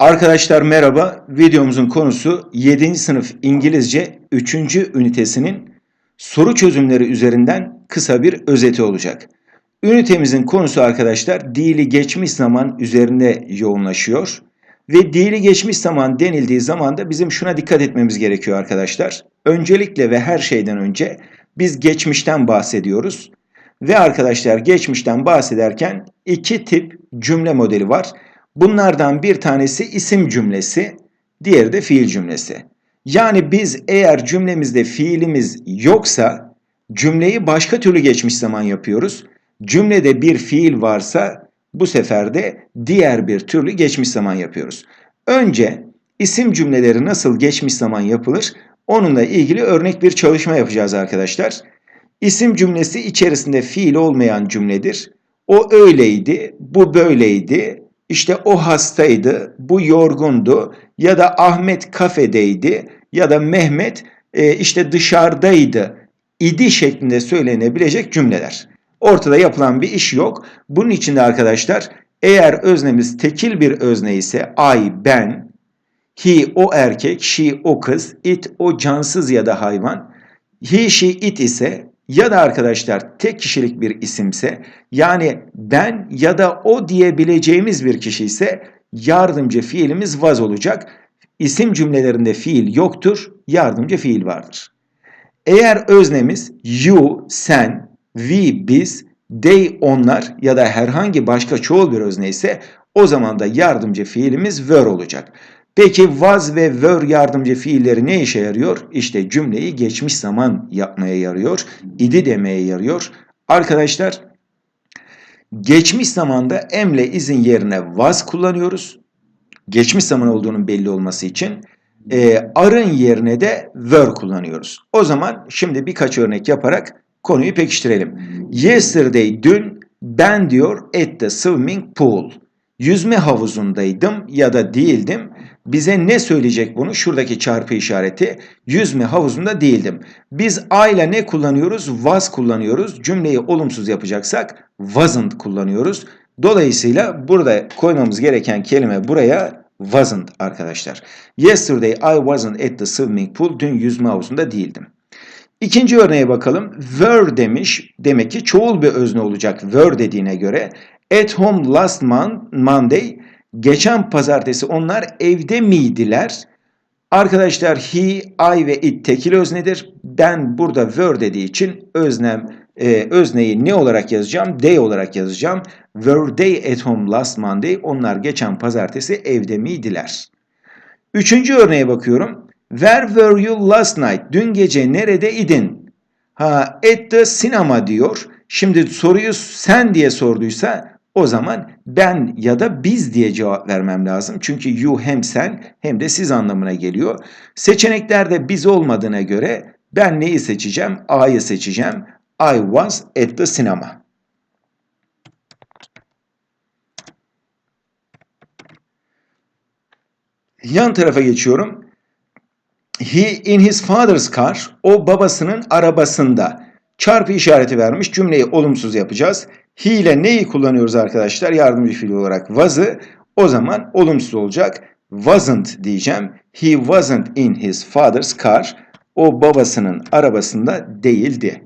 Arkadaşlar merhaba. Videomuzun konusu 7. sınıf İngilizce 3. ünitesinin soru çözümleri üzerinden kısa bir özeti olacak. Ünitemizin konusu arkadaşlar dili geçmiş zaman üzerinde yoğunlaşıyor. Ve dili geçmiş zaman denildiği zaman da bizim şuna dikkat etmemiz gerekiyor arkadaşlar. Öncelikle ve her şeyden önce biz geçmişten bahsediyoruz. Ve arkadaşlar geçmişten bahsederken iki tip cümle modeli var. Bunlardan bir tanesi isim cümlesi, diğeri de fiil cümlesi. Yani biz eğer cümlemizde fiilimiz yoksa cümleyi başka türlü geçmiş zaman yapıyoruz. Cümlede bir fiil varsa bu sefer de diğer bir türlü geçmiş zaman yapıyoruz. Önce isim cümleleri nasıl geçmiş zaman yapılır onunla ilgili örnek bir çalışma yapacağız arkadaşlar. İsim cümlesi içerisinde fiil olmayan cümledir. O öyleydi, bu böyleydi, işte o hastaydı, bu yorgundu ya da Ahmet kafedeydi ya da Mehmet e, işte dışarıdaydı idi şeklinde söylenebilecek cümleler. Ortada yapılan bir iş yok. Bunun için de arkadaşlar eğer öznemiz tekil bir özne ise I, ben, he o erkek, she o kız, it o cansız ya da hayvan, he, she, it ise ya da arkadaşlar tek kişilik bir isimse yani ben ya da o diyebileceğimiz bir kişi ise yardımcı fiilimiz was olacak. İsim cümlelerinde fiil yoktur, yardımcı fiil vardır. Eğer öznemiz you, sen, we, biz, they, onlar ya da herhangi başka çoğul bir özne ise o zaman da yardımcı fiilimiz were olacak. Peki was ve were yardımcı fiilleri ne işe yarıyor? İşte cümleyi geçmiş zaman yapmaya yarıyor. idi demeye yarıyor. Arkadaşlar geçmiş zamanda emle izin yerine was kullanıyoruz. Geçmiş zaman olduğunun belli olması için. E, arın yerine de were kullanıyoruz. O zaman şimdi birkaç örnek yaparak konuyu pekiştirelim. Yesterday dün ben diyor at the swimming pool. Yüzme havuzundaydım ya da değildim. Bize ne söyleyecek bunu? Şuradaki çarpı işareti. Yüzme havuzunda değildim. Biz I ile ne kullanıyoruz? Was kullanıyoruz. Cümleyi olumsuz yapacaksak wasn't kullanıyoruz. Dolayısıyla burada koymamız gereken kelime buraya wasn't arkadaşlar. Yesterday I wasn't at the swimming pool. Dün yüzme havuzunda değildim. İkinci örneğe bakalım. Were demiş. Demek ki çoğul bir özne olacak. Were dediğine göre. At home last Monday. Geçen pazartesi onlar evde miydiler? Arkadaşlar he, I ve it tekil öznedir. Ben burada were dediği için öznem e, özneyi ne olarak yazacağım? They olarak yazacağım. Were they at home last Monday? Onlar geçen pazartesi evde miydiler? Üçüncü örneğe bakıyorum. Where were you last night? Dün gece nerede idin? Ha, at the cinema diyor. Şimdi soruyu sen diye sorduysa o zaman ben ya da biz diye cevap vermem lazım. Çünkü you hem sen hem de siz anlamına geliyor. Seçeneklerde biz olmadığına göre ben neyi seçeceğim? A'yı seçeceğim. I was at the cinema. Yan tarafa geçiyorum. He in his father's car. O babasının arabasında. Çarpı işareti vermiş. Cümleyi olumsuz yapacağız. He ile neyi kullanıyoruz arkadaşlar? Yardımcı fiil olarak was'ı. O zaman olumsuz olacak. Wasn't diyeceğim. He wasn't in his father's car. O babasının arabasında değildi.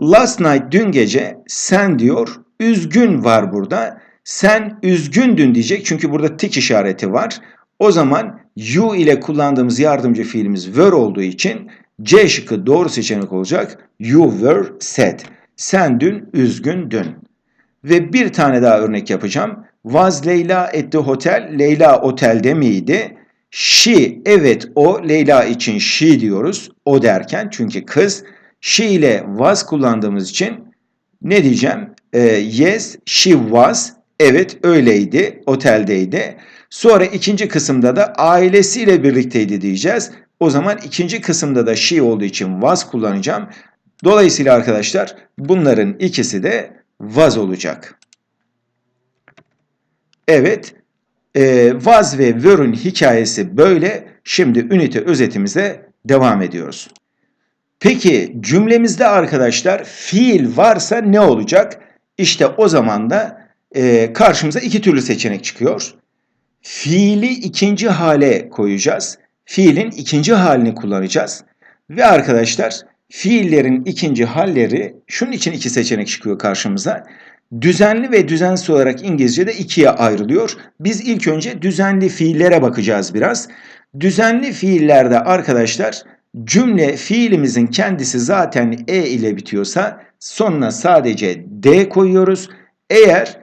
Last night dün gece sen diyor üzgün var burada. Sen üzgündün diyecek çünkü burada tik işareti var. O zaman you ile kullandığımız yardımcı fiilimiz were olduğu için C şıkkı doğru seçenek olacak. You were sad. Sen dün üzgündün. Ve bir tane daha örnek yapacağım. Was Leyla at the hotel? Leyla otelde miydi? She, evet o. Leyla için she diyoruz. O derken çünkü kız. She ile was kullandığımız için ne diyeceğim? Ee, yes, she was. Evet öyleydi. Oteldeydi. Sonra ikinci kısımda da ailesiyle birlikteydi diyeceğiz. O zaman ikinci kısımda da she olduğu için was kullanacağım. Dolayısıyla arkadaşlar bunların ikisi de was olacak. Evet, e, was ve were'ün hikayesi böyle. Şimdi ünite özetimize devam ediyoruz. Peki cümlemizde arkadaşlar fiil varsa ne olacak? İşte o zaman da e, karşımıza iki türlü seçenek çıkıyor. Fiili ikinci hale koyacağız. Fiilin ikinci halini kullanacağız. Ve arkadaşlar fiillerin ikinci halleri şunun için iki seçenek çıkıyor karşımıza. Düzenli ve düzensiz olarak İngilizce'de ikiye ayrılıyor. Biz ilk önce düzenli fiillere bakacağız biraz. Düzenli fiillerde arkadaşlar cümle fiilimizin kendisi zaten e ile bitiyorsa sonuna sadece d koyuyoruz. Eğer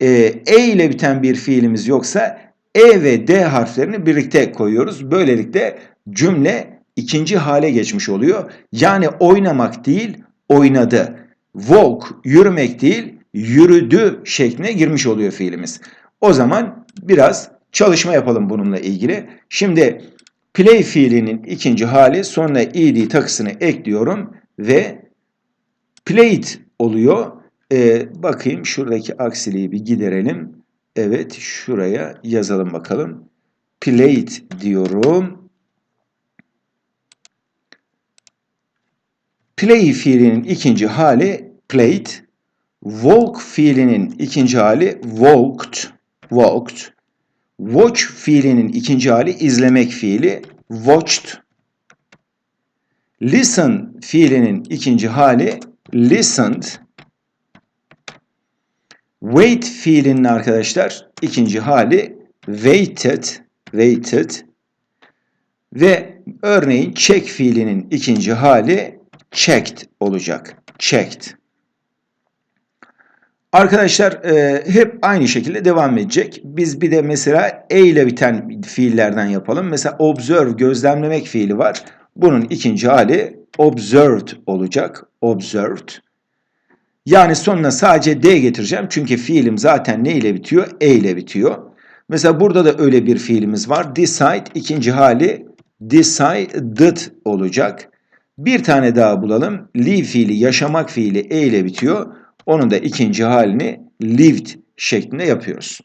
e, e ile biten bir fiilimiz yoksa e ve d harflerini birlikte koyuyoruz. Böylelikle cümle ikinci hale geçmiş oluyor. Yani oynamak değil, oynadı. Walk, yürümek değil, yürüdü şekline girmiş oluyor fiilimiz. O zaman biraz çalışma yapalım bununla ilgili. Şimdi play fiilinin ikinci hali sonuna ed takısını ekliyorum ve played oluyor. Ee, bakayım şuradaki aksiliği bir giderelim. Evet şuraya yazalım bakalım. Played diyorum. Play fiilinin ikinci hali played. Walk fiilinin ikinci hali walked. Walked. Watch fiilinin ikinci hali izlemek fiili watched. Listen fiilinin ikinci hali listened. Wait fiilinin arkadaşlar ikinci hali waited, waited. Ve örneğin check fiilinin ikinci hali checked olacak. Checked. Arkadaşlar e, hep aynı şekilde devam edecek. Biz bir de mesela e ile biten fiillerden yapalım. Mesela observe, gözlemlemek fiili var. Bunun ikinci hali observed olacak. Observed. Yani sonuna sadece D getireceğim. Çünkü fiilim zaten ne ile bitiyor? E ile bitiyor. Mesela burada da öyle bir fiilimiz var. Decide ikinci hali decided olacak. Bir tane daha bulalım. Live fiili, yaşamak fiili E ile bitiyor. Onun da ikinci halini lived şeklinde yapıyoruz.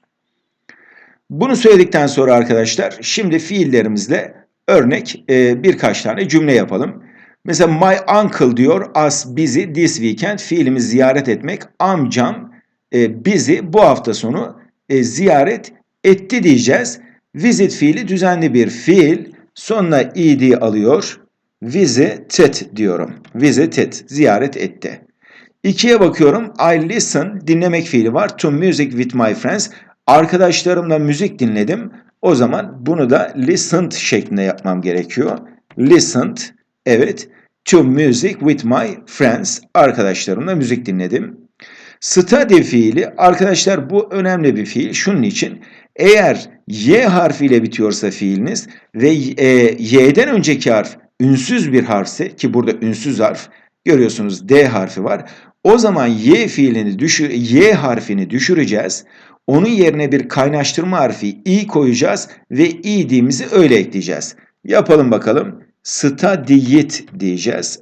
Bunu söyledikten sonra arkadaşlar şimdi fiillerimizle örnek e, birkaç tane cümle yapalım. Mesela my uncle diyor as busy this weekend fiilimiz ziyaret etmek. Amcam e, bizi bu hafta sonu e, ziyaret etti diyeceğiz. Visit fiili düzenli bir fiil. Sonuna ed alıyor. Visited diyorum. Visited ziyaret etti. İkiye bakıyorum. I listen dinlemek fiili var. To music with my friends. Arkadaşlarımla müzik dinledim. O zaman bunu da listened şeklinde yapmam gerekiyor. Listened. Evet. To music with my friends. Arkadaşlarımla müzik dinledim. Study fiili arkadaşlar bu önemli bir fiil. Şunun için eğer y harfiyle bitiyorsa fiiliniz ve e, y'den önceki harf ünsüz bir harfse ki burada ünsüz harf görüyorsunuz D harfi var. O zaman y fiilini düşür y harfini düşüreceğiz. Onun yerine bir kaynaştırma harfi i koyacağız ve i'diğimizi öyle ekleyeceğiz. Yapalım bakalım. Studyit diyeceğiz.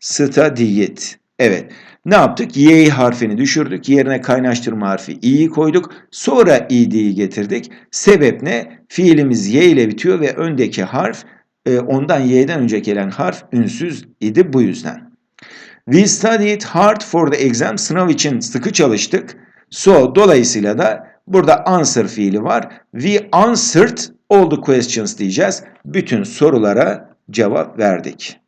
Studyit. Evet. Ne yaptık? Y harfini düşürdük. Yerine kaynaştırma harfi i'yi koyduk. Sonra id'yi getirdik. Sebep ne? Fiilimiz y ile bitiyor ve öndeki harf e, ondan y'den önce gelen harf ünsüz idi bu yüzden. We studied hard for the exam. Sınav için sıkı çalıştık. So dolayısıyla da burada answer fiili var. We answered all the questions diyeceğiz. Bütün sorulara cevap verdik.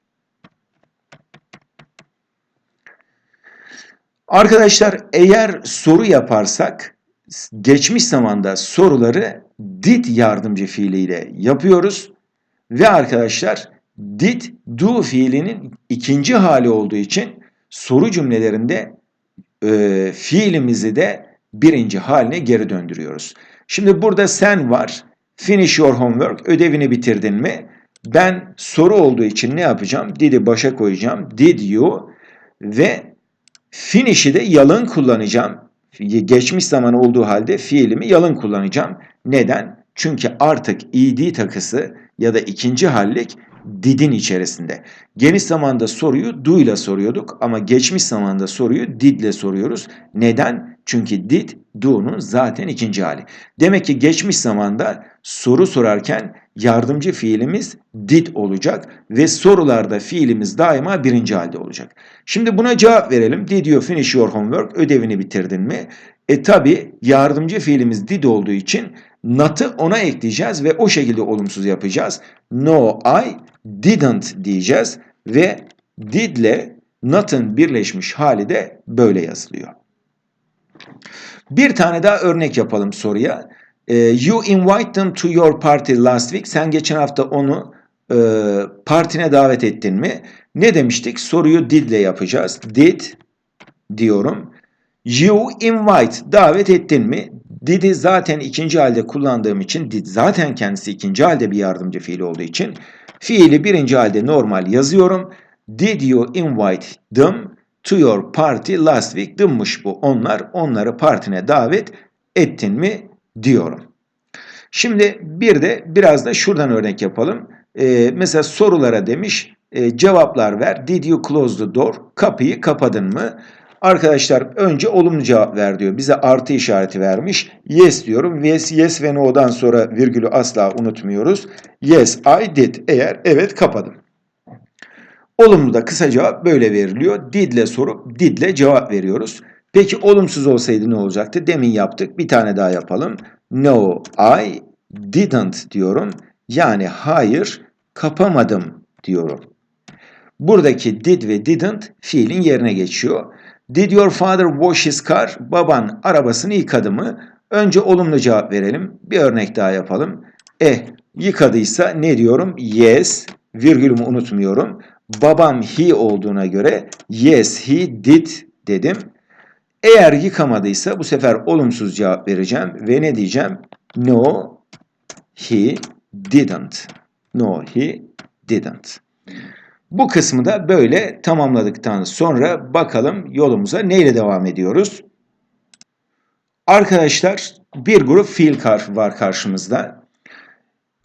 Arkadaşlar eğer soru yaparsak geçmiş zamanda soruları did yardımcı fiiliyle yapıyoruz. Ve arkadaşlar did do fiilinin ikinci hali olduğu için soru cümlelerinde e, fiilimizi de birinci haline geri döndürüyoruz. Şimdi burada sen var. Finish your homework. Ödevini bitirdin mi? Ben soru olduğu için ne yapacağım? Did'i başa koyacağım. Did you? Ve finish'i de yalın kullanacağım. Geçmiş zaman olduğu halde fiilimi yalın kullanacağım. Neden? Çünkü artık ed takısı ya da ikinci hallik did'in içerisinde. Geniş zamanda soruyu do ile soruyorduk ama geçmiş zamanda soruyu did ile soruyoruz. Neden? Çünkü did do'nun zaten ikinci hali. Demek ki geçmiş zamanda soru sorarken yardımcı fiilimiz did olacak ve sorularda fiilimiz daima birinci halde olacak. Şimdi buna cevap verelim. Did you finish your homework? Ödevini bitirdin mi? E tabi yardımcı fiilimiz did olduğu için not'ı ona ekleyeceğiz ve o şekilde olumsuz yapacağız. No, I didn't diyeceğiz ve did ile not'ın birleşmiş hali de böyle yazılıyor. Bir tane daha örnek yapalım soruya. Ee, you invite them to your party last week. Sen geçen hafta onu e, partine davet ettin mi? Ne demiştik? Soruyu did ile yapacağız. Did diyorum. You invite davet ettin mi? Did'i zaten ikinci halde kullandığım için did zaten kendisi ikinci halde bir yardımcı fiil olduğu için fiili birinci halde normal yazıyorum. Did you invite them to your party last week? Them'mış bu. Onlar onları partine davet ettin mi diyorum. Şimdi bir de biraz da şuradan örnek yapalım. Ee, mesela sorulara demiş e, cevaplar ver. Did you close the door? Kapıyı kapadın mı? Arkadaşlar önce olumlu cevap ver diyor. Bize artı işareti vermiş. Yes diyorum. Yes, yes ve no'dan sonra virgülü asla unutmuyoruz. Yes, I did. Eğer evet kapadım. Olumlu da kısa cevap böyle veriliyor. Did ile sorup did ile cevap veriyoruz. Peki olumsuz olsaydı ne olacaktı? Demin yaptık. Bir tane daha yapalım. No, I didn't diyorum. Yani hayır kapamadım diyorum. Buradaki did ve didn't fiilin yerine geçiyor. Did your father wash his car? Baban arabasını yıkadı mı? Önce olumlu cevap verelim. Bir örnek daha yapalım. Eh yıkadıysa ne diyorum? Yes. Virgülümü unutmuyorum. Babam he olduğuna göre yes he did dedim. Eğer yıkamadıysa bu sefer olumsuz cevap vereceğim ve ne diyeceğim? No he didn't. No he didn't. Bu kısmı da böyle tamamladıktan sonra bakalım yolumuza neyle devam ediyoruz? Arkadaşlar bir grup fiil var karşımızda.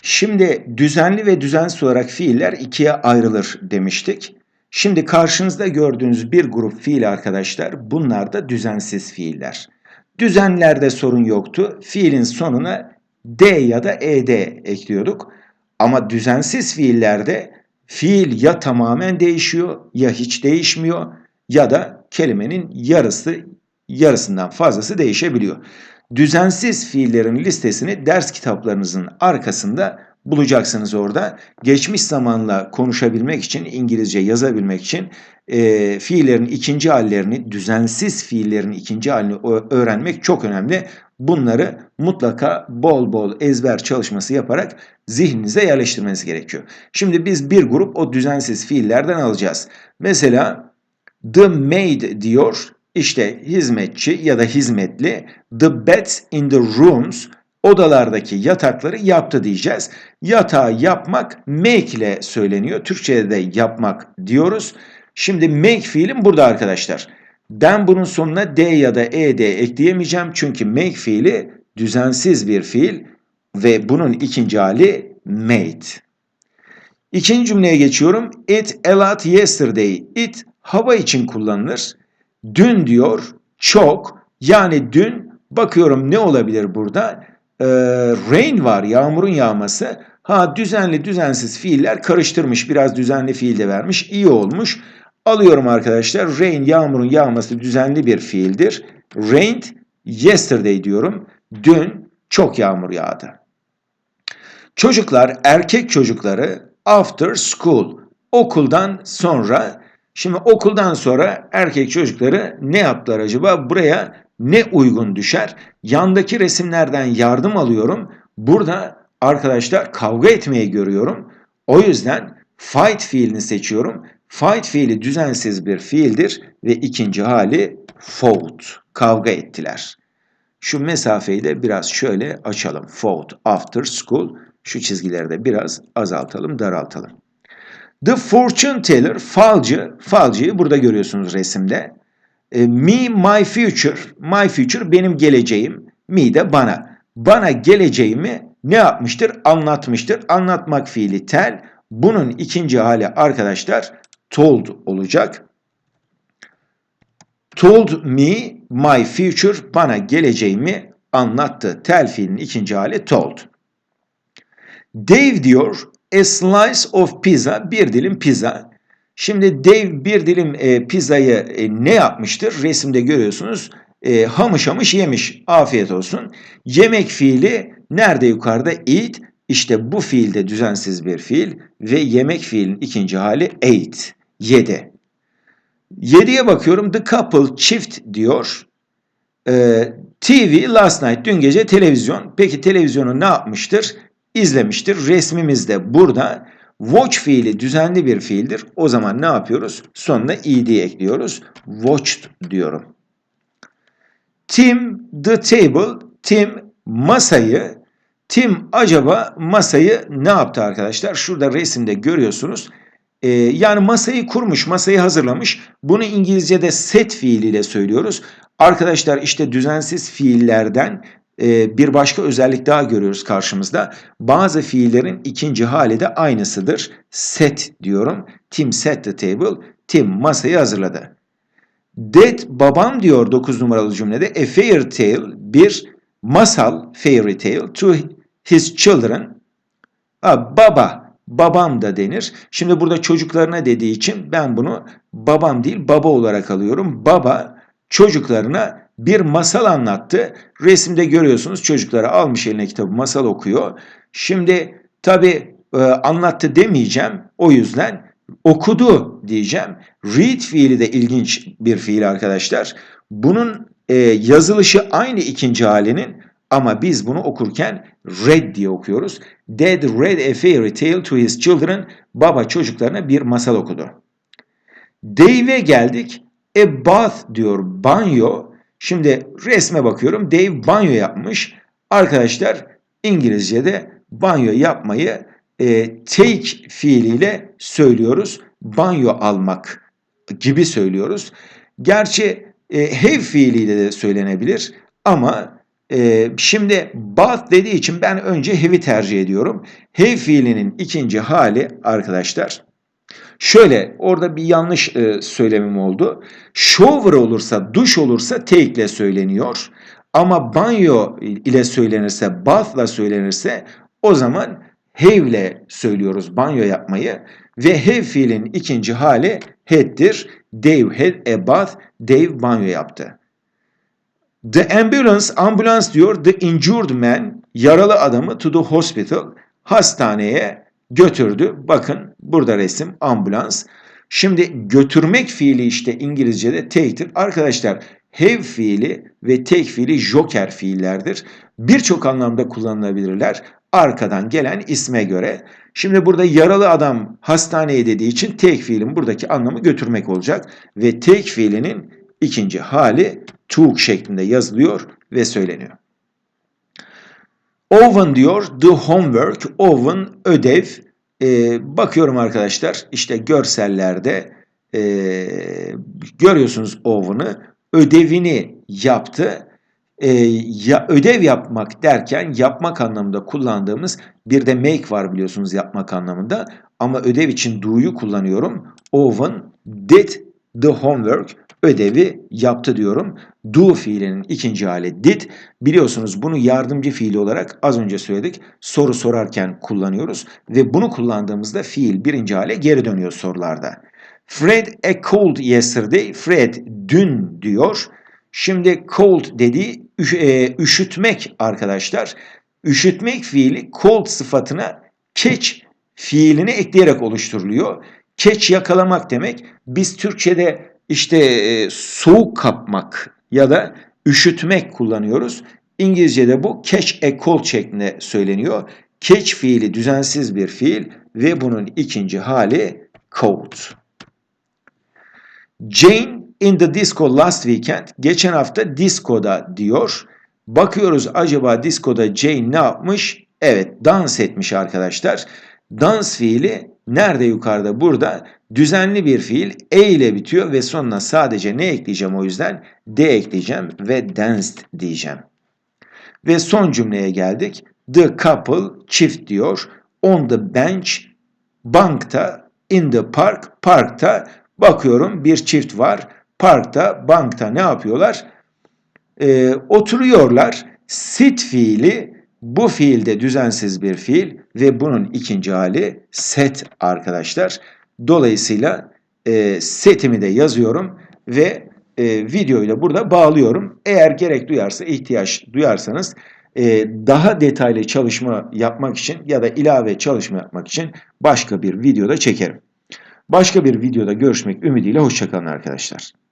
Şimdi düzenli ve düzensiz olarak fiiller ikiye ayrılır demiştik. Şimdi karşınızda gördüğünüz bir grup fiil arkadaşlar bunlar da düzensiz fiiller. Düzenlerde sorun yoktu. Fiilin sonuna d ya da ed ekliyorduk. Ama düzensiz fiillerde fiil ya tamamen değişiyor ya hiç değişmiyor ya da kelimenin yarısı yarısından fazlası değişebiliyor. Düzensiz fiillerin listesini ders kitaplarınızın arkasında bulacaksınız orada. Geçmiş zamanla konuşabilmek için, İngilizce yazabilmek için e, fiillerin ikinci hallerini, düzensiz fiillerin ikinci halini öğrenmek çok önemli. Bunları mutlaka bol bol ezber çalışması yaparak zihninize yerleştirmeniz gerekiyor. Şimdi biz bir grup o düzensiz fiillerden alacağız. Mesela the maid diyor işte hizmetçi ya da hizmetli the beds in the rooms odalardaki yatakları yaptı diyeceğiz. Yatağı yapmak make ile söyleniyor. Türkçe'de de yapmak diyoruz. Şimdi make fiilim burada arkadaşlar. Ben bunun sonuna d ya da ed ekleyemeyeceğim. Çünkü make fiili düzensiz bir fiil ve bunun ikinci hali made. İkinci cümleye geçiyorum. It a lot yesterday. It hava için kullanılır. Dün diyor çok yani dün bakıyorum ne olabilir burada? Ee, rain var yağmurun yağması. Ha düzenli düzensiz fiiller karıştırmış biraz düzenli fiil de vermiş iyi olmuş. Alıyorum arkadaşlar rain yağmurun yağması düzenli bir fiildir. Rained yesterday diyorum. Dün çok yağmur yağdı. Çocuklar erkek çocukları after school okuldan sonra Şimdi okuldan sonra erkek çocukları ne yaptılar acaba? Buraya ne uygun düşer? Yandaki resimlerden yardım alıyorum. Burada arkadaşlar kavga etmeyi görüyorum. O yüzden fight fiilini seçiyorum. Fight fiili düzensiz bir fiildir ve ikinci hali fought. Kavga ettiler. Şu mesafeyi de biraz şöyle açalım. Fought after school. Şu çizgileri de biraz azaltalım, daraltalım. The fortune teller, falcı, falcıyı burada görüyorsunuz resimde. E, me, my future, my future benim geleceğim. Me de bana. Bana geleceğimi ne yapmıştır? Anlatmıştır. Anlatmak fiili tell. Bunun ikinci hali arkadaşlar told olacak. Told me my future bana geleceğimi anlattı. Tell fiilinin ikinci hali told. Dave diyor A slice of pizza, bir dilim pizza. Şimdi Dave bir dilim e, pizzayı e, ne yapmıştır? Resimde görüyorsunuz. E, hamış hamış yemiş. Afiyet olsun. Yemek fiili Nerede yukarıda? Eat. İşte bu fiilde düzensiz bir fiil ve yemek fiilin ikinci hali ate. Yedi. Yediye bakıyorum. The couple çift diyor. Ee, TV last night dün gece televizyon. Peki televizyonu ne yapmıştır? İzlemiştir. Resmimiz de burada. Watch fiili düzenli bir fiildir. O zaman ne yapıyoruz? Sonuna ed ekliyoruz. Watched diyorum. Tim the table. Tim masayı. Tim acaba masayı ne yaptı arkadaşlar? Şurada resimde görüyorsunuz. Ee, yani masayı kurmuş, masayı hazırlamış. Bunu İngilizce'de set fiiliyle söylüyoruz. Arkadaşlar işte düzensiz fiillerden e, bir başka özellik daha görüyoruz karşımızda. Bazı fiillerin ikinci hali de aynısıdır. Set diyorum. Tim set the table. Tim masayı hazırladı. Dad babam diyor 9 numaralı cümlede a fairy tale bir masal fairy tale to his children. Ha, baba babam da denir. Şimdi burada çocuklarına dediği için ben bunu babam değil baba olarak alıyorum. Baba çocuklarına bir masal anlattı. Resimde görüyorsunuz çocuklara almış eline kitabı masal okuyor. Şimdi tabi e, anlattı demeyeceğim o yüzden okudu diyeceğim. Read fiili de ilginç bir fiil arkadaşlar. Bunun e, yazılışı aynı ikinci halinin ama biz bunu okurken read diye okuyoruz. Dad read a fairy tale to his children. Baba çocuklarına bir masal okudu. Dave'e geldik. A bath diyor banyo. Şimdi resme bakıyorum. Dave banyo yapmış. Arkadaşlar İngilizce'de banyo yapmayı e, take fiiliyle söylüyoruz. Banyo almak gibi söylüyoruz. Gerçi e, have fiiliyle de söylenebilir ama e, şimdi bath dediği için ben önce have'i tercih ediyorum. Have fiilinin ikinci hali arkadaşlar Şöyle orada bir yanlış e, söylemim oldu. Shower olursa, duş olursa take ile söyleniyor. Ama banyo ile söylenirse, bath ile söylenirse o zaman have ile söylüyoruz banyo yapmayı. Ve have fiilin ikinci hali had'dir. Dave had a bath. Dave banyo yaptı. The ambulance, ambulans diyor, the injured man, yaralı adamı to the hospital, hastaneye götürdü. Bakın burada resim ambulans. Şimdi götürmek fiili işte İngilizce'de take'tir. Arkadaşlar have fiili ve take fiili joker fiillerdir. Birçok anlamda kullanılabilirler. Arkadan gelen isme göre. Şimdi burada yaralı adam hastaneye dediği için take fiilin buradaki anlamı götürmek olacak. Ve take fiilinin ikinci hali took şeklinde yazılıyor ve söyleniyor. Oven diyor the homework. Oven ödev. Ee, bakıyorum arkadaşlar işte görsellerde e, görüyorsunuz Oven'ı ödevini yaptı. Ee, ya ödev yapmak derken yapmak anlamında kullandığımız bir de make var biliyorsunuz yapmak anlamında. Ama ödev için do'yu kullanıyorum. Oven did the homework ödevi yaptı diyorum. Do fiilinin ikinci hali did. Biliyorsunuz bunu yardımcı fiili olarak az önce söyledik. Soru sorarken kullanıyoruz. Ve bunu kullandığımızda fiil birinci hale geri dönüyor sorularda. Fred a cold yesterday. Fred dün diyor. Şimdi cold dediği e, üşütmek arkadaşlar. Üşütmek fiili cold sıfatına catch fiilini ekleyerek oluşturuluyor. Catch yakalamak demek. Biz Türkçe'de işte e, soğuk kapmak ya da üşütmek kullanıyoruz. İngilizce'de bu catch a cold şeklinde söyleniyor. Catch fiili düzensiz bir fiil ve bunun ikinci hali cold. Jane in the disco last weekend. Geçen hafta diskoda diyor. Bakıyoruz acaba diskoda Jane ne yapmış? Evet dans etmiş arkadaşlar. Dans fiili nerede yukarıda? Burada düzenli bir fiil e ile bitiyor ve sonuna sadece ne ekleyeceğim o yüzden? D ekleyeceğim ve danced diyeceğim. Ve son cümleye geldik. The couple çift diyor. On the bench bankta in the park parkta bakıyorum bir çift var. Parkta bankta ne yapıyorlar? Ee, oturuyorlar. Sit fiili bu fiilde düzensiz bir fiil ve bunun ikinci hali set arkadaşlar. Dolayısıyla e, setimi de yazıyorum ve e, videoyu da burada bağlıyorum. Eğer gerek duyarsa, ihtiyaç duyarsanız e, daha detaylı çalışma yapmak için ya da ilave çalışma yapmak için başka bir videoda çekerim. Başka bir videoda görüşmek ümidiyle hoşçakalın arkadaşlar.